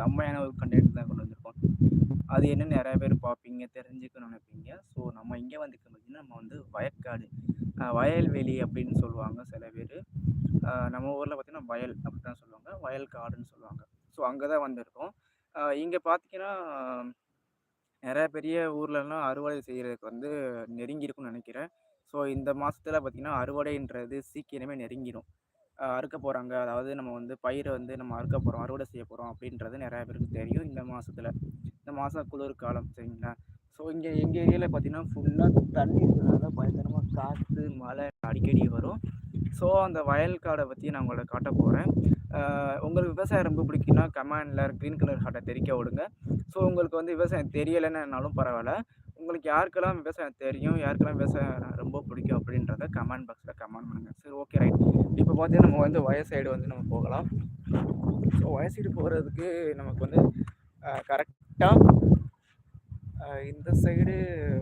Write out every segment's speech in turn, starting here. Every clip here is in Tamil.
செம்மையான ஒரு கண்டென்ட் தான் கொண்டு வந்திருக்கோம். அது என்னென்னு நிறைய பேர் பார்ப்பீங்க தெரிஞ்சுக்கணும்னு நினைப்பீங்க. ஸோ நம்ம இங்கே வந்து பார்த்திங்கன்னா நம்ம வந்து வயக்காடு வயல்வெளி அப்படின்னு சொல்லுவாங்க சில பேர். நம்ம ஊரில் பார்த்திங்கன்னா வயல் அப்படி தான் சொல்லுவாங்க. வயல் காடுன்னு சொல்லுவாங்க. ஸோ அங்கே தான் வந்திருக்கோம் இங்கே பார்த்தீங்கன்னா நிறைய பெரிய ஊர்லலாம் அறுவடை செய்கிறதுக்கு வந்து நெருங்கி இருக்கும்னு நினைக்கிறேன். ஸோ இந்த மாதத்துல பார்த்திங்கன்னா அறுவடைன்றது சீக்கிரமே நெருங்கிடும் அறுக்க போகிறாங்க அதாவது நம்ம வந்து பயிரை வந்து நம்ம அறுக்க போகிறோம் அறுவடை செய்ய போகிறோம் அப்படின்றது நிறையா பேருக்கு தெரியும் இந்த மாதத்துல இந்த மாதம் குளிர் காலம் சரிங்களா? ஸோ இங்கே எங்கள் ஏரியாவில் பார்த்தீங்கன்னா ஃபுல்லாக தண்ணி இருக்கிறதுனால பயங்கரமாக காற்று மழை அடிக்கடி வரும். ஸோ அந்த வயல் காடை பற்றி நான் உங்களை காட்ட போகிறேன் உங்களுக்கு விவசாயம் ரொம்ப பிடிக்குன்னா கமெண்டில் க்ரீன் கலர் ஹார்ட்டை தெரிக்க விடுங்க. ஸோ உங்களுக்கு வந்து விவசாயம் தெரியலைன்னாலும் பரவாயில்ல. உங்களுக்கு யாருக்கெல்லாம் விவசாயம் தெரியும் யாருக்கெல்லாம் விவசாயம் ரொம்ப பிடிக்கும் அப்படின்றத கமெண்ட் பாக்ஸில் கமெண்ட் பண்ணுங்கள் சரி ஓகே ரைட் இப்போ பார்த்தீங்கன்னா நம்ம வந்து வய சைடு வந்து நம்ம போகலாம். ஸோ வய சைடு போகிறதுக்கு நமக்கு வந்து கரெக்டாக இந்த சைடு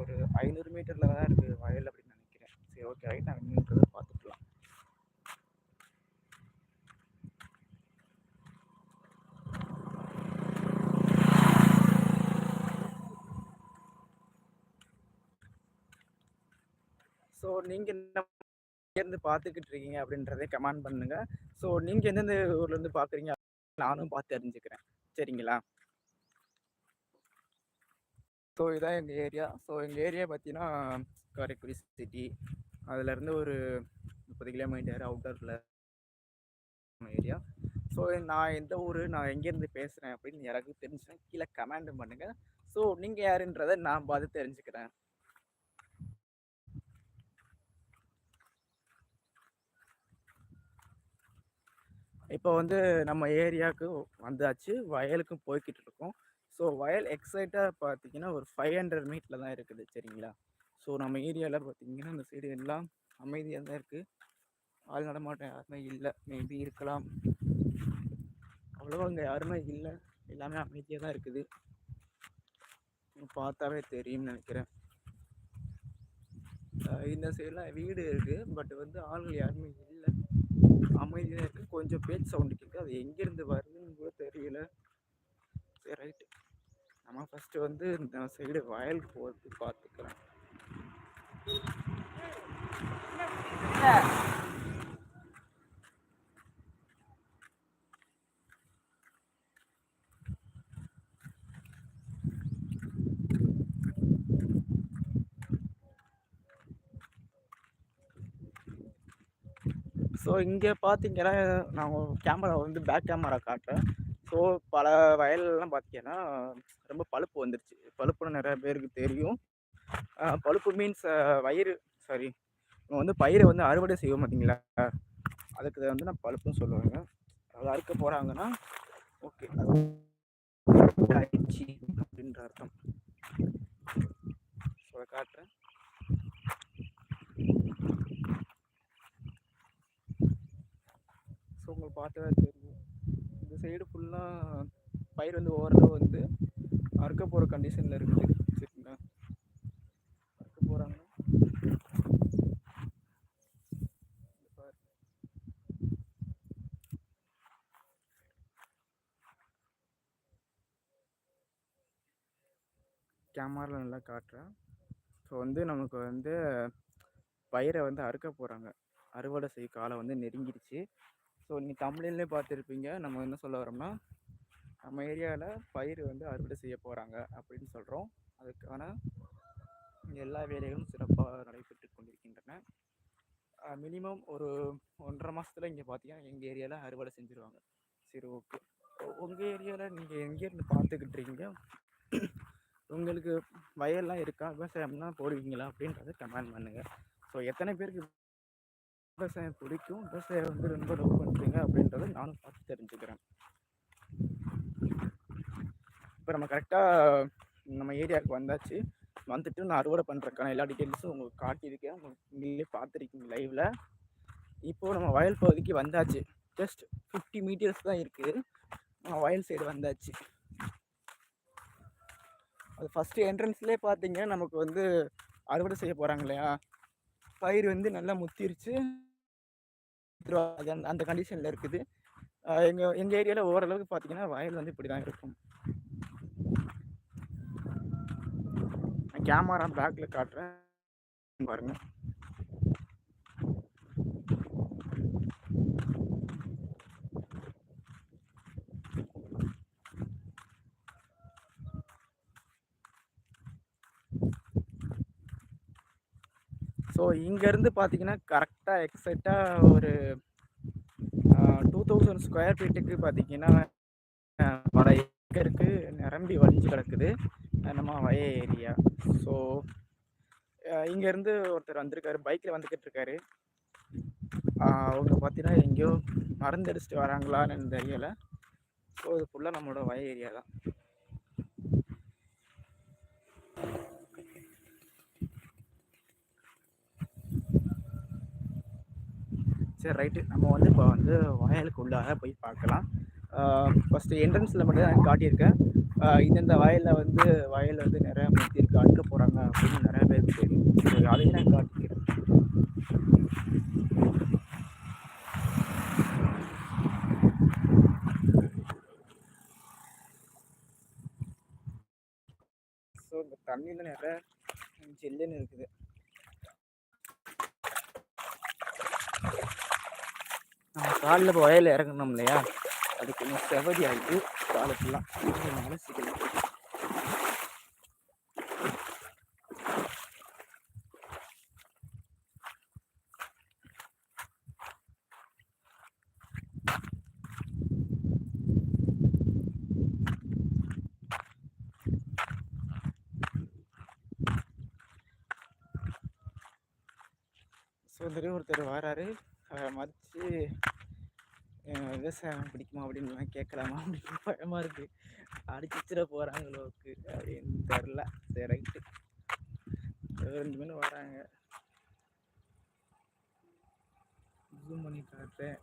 ஒரு ஐநூறு மீட்டரில் தான் இருக்குது வயல் அப்படின்னு நினைக்கிறேன். சரி ஓகே ரைட் நாங்கள் நின்றுறதை பார்த்துக்கலாம் ஸோ நீங்கள் என்ன இருந்து பார்த்துக்கிட்டு இருக்கீங்க அப்படின்றதே கமெண்ட் பண்ணுங்க. ஸோ நீங்கள் எந்தெந்த ஊர்லேருந்து பார்க்குறீங்க நானும் பார்த்து தெரிஞ்சுக்கிறேன். சரிங்களா? ஸோ இதான் எங்கள் ஏரியா. ஸோ எங்கள் ஏரியா பார்த்தீங்கன்னா காரைக்குடி சிட்டி அதுலேருந்து ஒரு முப்பது கிலோமீட்டர் அவுட்டரில் ஏரியா ஸோ நான் எந்த ஊர் நான் எங்கேருந்து பேசுகிறேன் அப்படின்னு யாராவது தெரிஞ்சுன்னா கீழே கமெண்ட் பண்ணுங்கள் ஸோ நீங்கள் யாருன்றதை நான் பார்த்து தெரிஞ்சுக்கிறேன். இப்போ வந்து நம்ம ஏரியாவுக்கு வந்தாச்சு. வயலுக்கும் போய்கிட்டு இருக்கோம். ஸோ வயல் எக்ஸைட்டாக பார்த்தீங்கன்னா ஒரு ஃபைவ் ஹண்ட்ரட் மீட்டில் தான் இருக்குது. சரிங்களா? ஸோ நம்ம ஏரியாவில் பார்த்தீங்கன்னா இந்த சைடு எல்லாம் அமைதியாக தான் இருக்குது ஆள் நடமாட்டம் யாருமே இல்லை. மேபி இருக்கலாம். அவ்வளோவா அங்கே யாருமே இல்லை. எல்லாமே அமைதியாக தான் இருக்குது. பார்த்தாவே தெரியும்னு நினைக்கிறேன். இந்த சைடெலாம் வீடு இருக்குது பட் வந்து ஆள்கள் யாருமே இல்லை. அமைதியாக இருக்குது கொஞ்சம் பேச்சு சவுண்டு கேட்குது அது எங்கேருந்து வருதுன்னு கூட தெரியல. சரி ரைட்டு நம்ம ஃபஸ்ட்டு வந்து இந்த சைடு வயலுக்கு போகிறது பார்த்துக்கலாம் ஸோ இங்கே பார்த்தீங்கன்னா நான் கேமரா வந்து பேக் கேமரா காட்டுறேன். ஸோ பல வயல்லாம் பார்த்தீங்கன்னா ரொம்ப பழுப்பு வந்துருச்சு. பழுப்புன்னு நிறைய பேருக்கு தெரியும். பழுப்பு மீன்ஸ் வயிறு சாரி இவங்க வந்து பயிரை வந்து அறுவடை செய்வோம் பார்த்தீங்களா அதுக்கு வந்து நான் பழுப்புன்னு சொல்லுவாங்க. அது அறுக்க போகிறாங்கன்னா ஓகே. அப்படின்ற அர்த்தம் ஸோ அதை காட்டுறேன் ஸோ உங்களுக்கு பார்த்தாவே தெரியும். இந்த சைடு ஃபுல்லாக பயிர் வந்து ஓரளவு வந்து அறுக்க போகிற கண்டிஷனில் இருக்குது. சரிங்களா? அறுக்க போகிறாங்க கேமராவில் நல்லா காட்டுறேன் ஸோ வந்து நமக்கு வந்து பயிரை வந்து அறுக்க போகிறாங்க அறுவடை செய்ய காலம் வந்து நெருங்கிடுச்சு. ஸோ நீங்கள் தமிழ்லேயே பார்த்துருப்பீங்க. நம்ம என்ன சொல்ல வரோம்னா நம்ம ஏரியாவில் பயிர் வந்து அறுவடை செய்ய போகிறாங்க அப்படின்னு சொல்கிறோம் அதுக்கான எல்லா வேலைகளும் சிறப்பாக நடைபெற்று கொண்டிருக்கின்றன. மினிமம் ஒரு ஒன்றரை மாதத்துல இங்கே பார்த்தீங்கன்னா எங்கள் ஏரியாவில் அறுவடை செஞ்சுருவாங்க. சரி ஓகே உங்கள் ஏரியாவில் நீங்கள் எங்கேருந்து பார்த்துக்கிட்டு இருக்கீங்க? உங்களுக்கு வயல்லாம் இருக்கா? விவசாயம்லாம் போடுவீங்களா? அப்படின்றத கமெண்ட் பண்ணுங்கள் ஸோ எத்தனை பேருக்கு விவசாயம் பிடிக்கும். விவசாயம் வந்து ரொம்ப லவ் பண்ணுறீங்க அப்படின்றத நானும் பார்த்து தெரிஞ்சுக்கிறேன். இப்போ நம்ம கரெக்டாக நம்ம ஏரியாவுக்கு வந்தாச்சு. வந்துட்டு நான் அறுவடை பண்ணுறதுக்கான எல்லா டீட்டெயில்ஸும் உங்களுக்கு காட்டியிருக்கேன். உங்களுக்கு நீங்களே பார்த்துருக்கீங்க லைவில் இப்போது நம்ம வயல் பகுதிக்கு வந்தாச்சு. ஜஸ்ட் ஃபிஃப்டி மீட்டர்ஸ் தான் இருக்குது நம்ம வயல் சைடு வந்தாச்சு. அது ஃபஸ்ட்டு என்ட்ரன்ஸ்லேயே பார்த்தீங்கன்னா நமக்கு வந்து அறுவடை செய்ய போகிறாங்க இல்லையா? பயிர் வந்து நல்லா முத்திருச்சு அந்த- அந்த கண்டிஷனில் இருக்குது எங்க எங்க ஏரியால ஓரளவுக்கு பார்த்தீங்கன்னா, வயல் வந்து இப்படி தான் இருக்கும். கேமரா பேக்ல காட்டுறேன். பாருங்க. ஸோ இங்கேருந்து பார்த்தீங்கன்னா, கரெக்டாக எக்ஸாக்ட்டா ஒரு டூ தௌசண்ட் ஸ்கொயர் ஃபீட்டுக்கு பார்த்தீங்கன்னா, பல ஏக்கருக்கு நிரம்பி வழிஞ்சு கிடக்குது. நம்ம வய ஏரியா. ஸோ இங்கேருந்து ஒருத்தர் வந்திருக்காரு. பைக்கில் வந்துக்கிட்டு இருக்காரு. அவங்க பார்த்தீங்கன்னா, எங்கேயோ மறந்தடிச்சிட்டு வராங்களான்னு தெரியலை ஸோ இது ஃபுல்லாக நம்மளோட வய ஏரியா தான். சரி ரைட்டு. நம்ம வந்து இப்போ வந்து வயலுக்கு உள்ளாக போய் பார்க்கலாம். ஃபஸ்ட்டு என்ட்ரன்ஸில் மட்டும் தான் காட்டியிருக்கேன். இந்தந்த வயலில் வந்து வயல் வந்து நெறையா முத்திருக்கு, அடுக்க போகிறாங்க அப்படின்னு நிறையா பேருக்கு தெரியும். அதையும் நான் காட்டிக்கிறேன். ஸோ இந்த தண்ணியில் நிறைய ஜில்லுன்னு இருக்குது. நம்ம காலைல இப்போ வயலில் இறங்குனோம் இல்லையா? அது கொஞ்சம் செவதி ஆகிட்டு காலை ஃபுல்லாக அதனால சீக்கிரம். ஒருத்தர் வராரு. மதித்து விவசாயம் பிடிக்குமா அப்படின்லாம் கேட்கலாமா அப்படின்னு பயமாக இருக்குது அடிச்சிச்சிட போகிறாங்களோக்கு அப்படின்னு தெரில சரி ரைட்டு. ஏதோ 2 பேரும் வராங்க. ஜூம் பண்ணி காட்டுறேன்.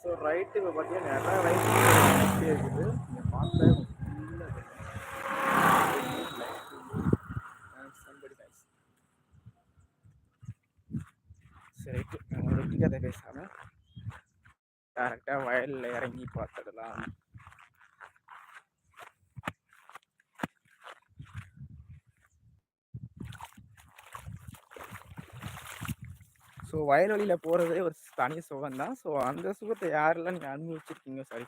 ஸோ ரைட்டு இப்போ பார்த்தீங்கன்னா, நிறையா ரைட்டு இருக்குது. இங்க சரி ரைட்டு. கதை பேசாம டேரெக்டாக வயல்ல இறங்கி பார்த்துடலாம். ஸோ வயல்வெளியில் போகிறதே ஒரு தனி சுகம் தான். ஸோ அந்த சுகத்தை யாரெல்லாம் நீங்கள் அனுபவிச்சிருக்கீங்க சாரி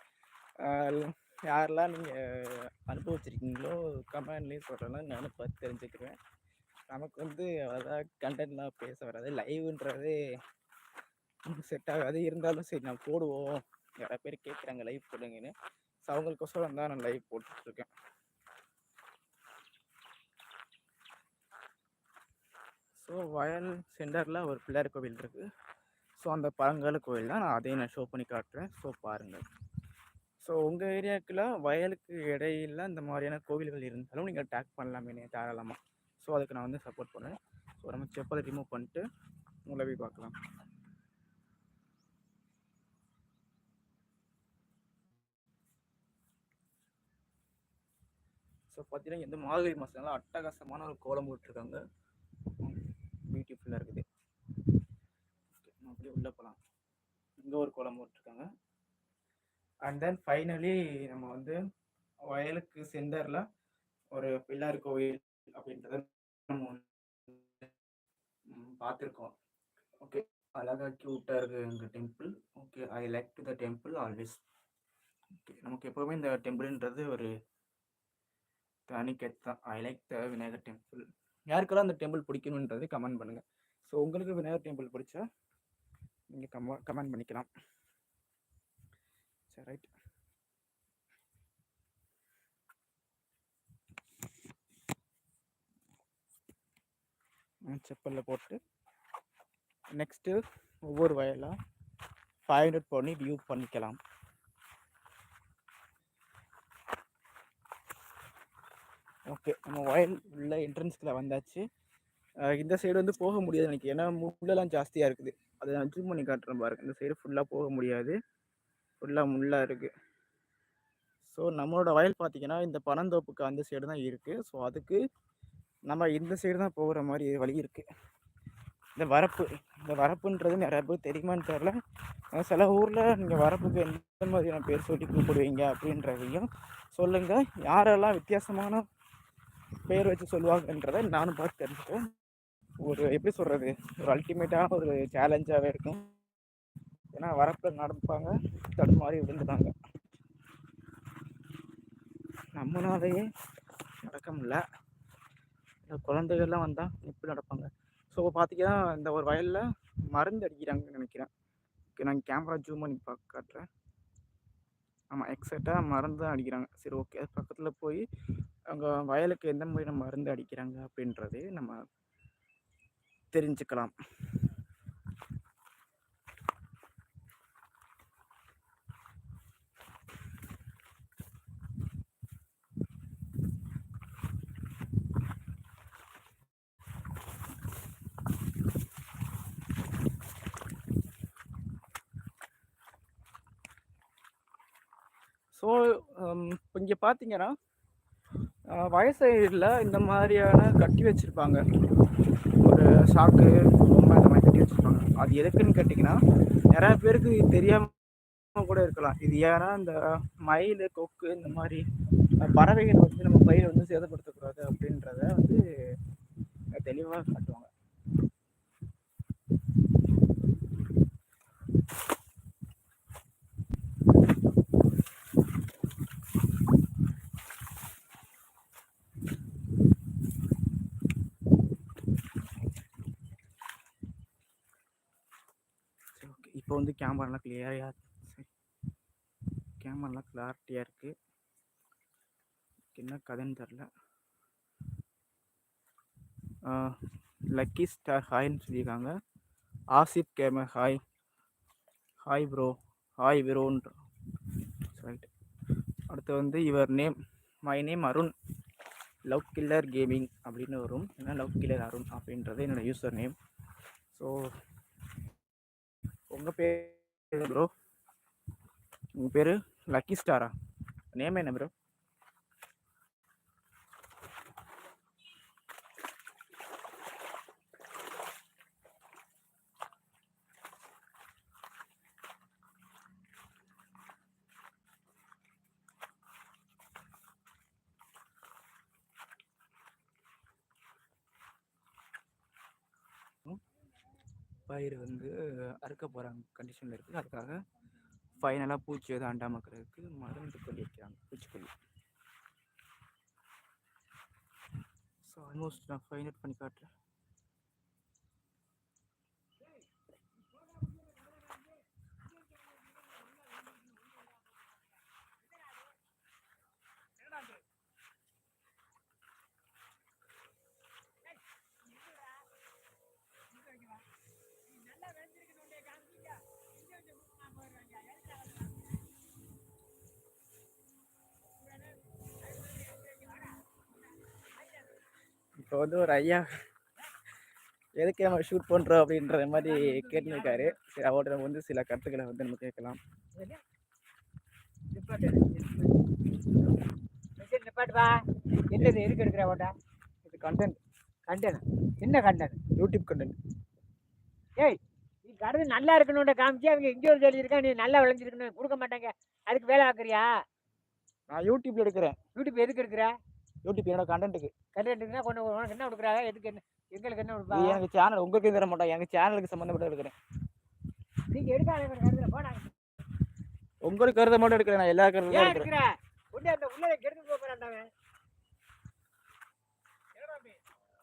யாரெல்லாம் நீங்கள் அனுபவிச்சிருக்கீங்களோ கமெண்ட்லேயும் சொல்கிறேன்னா நானும் பார்த்து தெரிஞ்சுக்குவேன். நமக்கு வந்து அவ்வளோதான் கன்டென்ட்லாம் பேச வராது. லைவ்ன்றதே செட் ஆகாது. இருந்தாலும் சரி நான் போடுவோம். நிறைய பேர் கேட்குறாங்க லைவ் போடுங்கன்னு. ஸோ அவங்களுக்கோசரம் தான் நான் லைவ் போட்டுட்ருக்கேன். ஸோ வயல் சென்டரில் ஒரு பிள்ளையார் கோவில் இருக்குது ஸோ அந்த பழங்கால கோவில் தான். நான் அதையும் நான் ஷோ பண்ணி காட்டுறேன். ஸோ பாருங்கள் ஸோ உங்கள் ஏரியாக்குள்ள வயலுக்கு இடையில இந்த மாதிரியான கோவில்கள் இருந்தாலும் நீங்கள் டேக் பண்ணலாம் தாராளமாக ஸோ அதுக்கு நான் வந்து சப்போர்ட் பண்ணுவேன். ஸோ நம்ம செப்பலை ரிமூவ் பண்ணிட்டு உங்களை பார்க்கலாம். ஸோ பார்த்தீங்கன்னா, இந்த மார்கழி மாதம்லாம் அட்டகாசமான ஒரு கோலம் போட்டிருக்காங்க பியூட்டிஃபுல்லாக இருக்குது. ஓகே. நம்ம அப்படியே உள்ளே போகலாம் இங்கே ஒரு கோலம் போட்டிருக்காங்க அண்ட் தென் ஃபைனலி நம்ம வந்து வயலுக்கு சென்டரில் ஒரு பிள்ளார் கோவில் அப்படின்றத நம்ம பார்த்துருக்கோம். ஓகே. அழகா க்யூட்டாக இருக்கு எங்கள் temple. Okay. I like to the temple always. Okay. நமக்கு எப்போவுமே இந்த டெம்பிள்ன்றது ஒரு தனி தான். I like the Vinayagar temple. யாருக்கெல்லாம் அந்த டெம்பிள் பிடிக்கணுன்றது கமெண்ட் பண்ணுங்கள் ஸோ உங்களுக்கு விநாயகர் டெம்பிள் பிடிச்சா நீங்கள் கம கமெண்ட் பண்ணிக்கலாம். சரி ரைட். ம் செப்பலில் போட்டு நெக்ஸ்ட்டு ஒவ்வொரு வயலாக ஃபைவ் ஹண்ட்ரட் பண்ணி வியூ பண்ணிக்கலாம். ஓகே. நம்ம வயல் உள்ள என்ட்ரன்ஸ்க்குள்ள வந்தாச்சு. இந்த சைடு வந்து போக முடியாது எனக்கு. ஏன்னா முள்ளெல்லாம் ஜாஸ்தியாக இருக்குது. அதை நான் ஜூம் பண்ணி காட்டுறேன் பாருங்க. இந்த சைடு ஃபுல்லாக போக முடியாது. ஃபுல்லாக முள்ளாக இருக்குது ஸோ நம்மளோட வயல் பார்த்தீங்கன்னா, இந்த பனந்தோப்புக்கு அந்த சைடு தான் இருக்குது ஸோ அதுக்கு நம்ம இந்த சைடு தான் போகிற மாதிரி வழி இருக்குது இந்த வரப்பு இந்த வரப்புன்றது நிறைய பேர் தெரியுமான்னு தெரில சில ஊரில் நீங்கள் வரப்புக்கு எந்த மாதிரியான பேர் சொல்லி கூப்பிடுவீங்க அப்படின்றதையும் சொல்லுங்கள் யாரெல்லாம் வித்தியாசமான பேர் வச்சு சொல்லுவாங்கன்றதை நானும் பார்த்து தெரிஞ்சுக்கேன் ஒரு எப்படி சொல்கிறது ஒரு அல்டிமேட்டான ஒரு சேலஞ்சாகவே இருக்கும். ஏன்னா வரப்பில் நடப்பாங்க தடுமாறி விழுந்துட்டாங்க நம்மளாலேயே நடக்க முடியல. குழந்தைகள்லாம் வந்தால் எப்படி நடப்பாங்க. ஸோ பார்த்தீங்கன்னா இந்த ஒரு வயலில் மருந்து அடிக்கிறாங்கன்னு நினைக்கிறேன். ஓகே நான் கேமரா ஜூம் பண்ணி பார்க்க காட்டுறேன். ஆமாம் எக்ஸாக்டாக மருந்து தான் அடிக்கிறாங்க. சரி ஓகே அது பக்கத்தில் போய் அங்கே வயலுக்கு எந்த மாதிரியான மருந்து அடிக்கிறாங்க அப்படின்றதே நம்ம தெரிஞ்சுக்கலாம். ஸோ um, இங்கே பார்த்தீங்கன்னா வயசைடில் இந்த மாதிரியான கட்டி வச்சுருப்பாங்க. ஒரு சாக்கு பொம்மை இந்த மாதிரி கட்டி வச்சுருப்பாங்க. அது எதுக்குன்னு கேட்டிங்கன்னா நிறையா பேருக்கு தெரியாமல் கூட இருக்கலாம். இது ஏன்னா இந்த மயில் கொக்கு இந்த மாதிரி பறவைகள் வந்து நம்ம பயிரை வந்து சேதப்படுத்தக்கூடாது அப்படின்றத வந்து தெளிவாக காட்டுவாங்க சரி ஓகே இப்போ வந்து கேமராலாம் கிளியராக சரி. கேமராலாம் கிளாரிட்டியாக இருக்குது என்ன கதைன்னு தெரில. லக்கி ஸ்டார் ஹாய்ன்னு சொல்லியிருக்காங்க Asif gamer hi hi bro hi ப்ரோன்ற right அடுத்து வந்து இவர் name my name Arun. Love killer gaming அப்படின்னு வரும். ஏன்னா லவ் கில்லர் அருண் அப்படின்றது என்னோடய யூசர் நேம் ஸோ உங்கள் பேர் ப்ரோ உங்கள் பேர்? லக்கி ஸ்டாரா நேம் என்ன ப்ரோ பயிர் வந்து அறுக்க போகிறாங்க கண்டிஷனில் இருக்குது. அதுக்காக ஃபைனலாக பூச்சி எதுவும் அண்டாமக்கிறதுக்கு மருந்து கொல்லி வைக்கிறாங்க. பூச்சிக்கொல்லி. ஸோ ஆல்மோஸ்ட் நான் ஃபைனல் பண்ணி காட்டுறேன். இப்போ வந்து ஒரு ஐயா எதுக்கு நம்ம ஷூட் பண்ணுறோம் அப்படின்ற மாதிரி கேட்டுருக்காரு. சரி அவர்கிட்ட வந்து சில கருத்துக்களை வந்து நம்ம கேட்கலாம். என்னது எதுக்கு எடுக்கிற ஓட்டா இது கண்டென்ட் கண்டன என்ன கண்டன யூடியூப் கண்டென்ட் ஏய் நீ கடது நல்லா இருக்கணும்னு காமிச்சு அவங்க இங்கே ஒரு சொல்லியிருக்கா நீ நல்லா விளைஞ்சிருக்கணும் கொடுக்க மாட்டாங்க. அதுக்கு வேலை ஆக்குறியா நான் யூடியூப்ல எடுக்கிறேன். யூடியூப் எதுக்கு எடுக்கிற? யூடியூப் என்னோட கண்டென்ட்டுக்கு கண்டென்ட்னா கொண்டு உனக்கு என்ன கொடுக்குறாங்க? எதுக்கு என்ன எங்களுக்கு என்ன கொடுப்பா? எனக்கு சேனல் உங்களுக்கு தர மாட்டேன் எனக்கு சேனலுக்கு சம்மந்தப்பட்ட எடுக்கிறேன் நீங்க எடுக்காத கருதுல போனாங்க உங்களுக்கு கருத மட்டும் எடுக்கிறேன் நான் எல்லா கருதும் ஏன் எடுக்கிறேன். எடுக்கிற? உடனே அந்த உள்ளதை கெடுத்து போகிறாண்டாங்க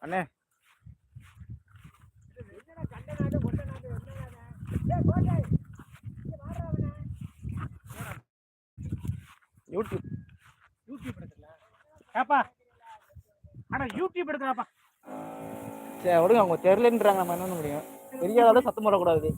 அண்ணே. யூடியூப் யூடியூப் ஏப்பா. ஆனா யூடியூப் எடுக்கலாப்பா சரி விடுங்க அவங்க தெரிலன்றாங்க நம்ம என்ன பண்ண முடியும்? தெரியாத சத்தம் போடக்கூடாது.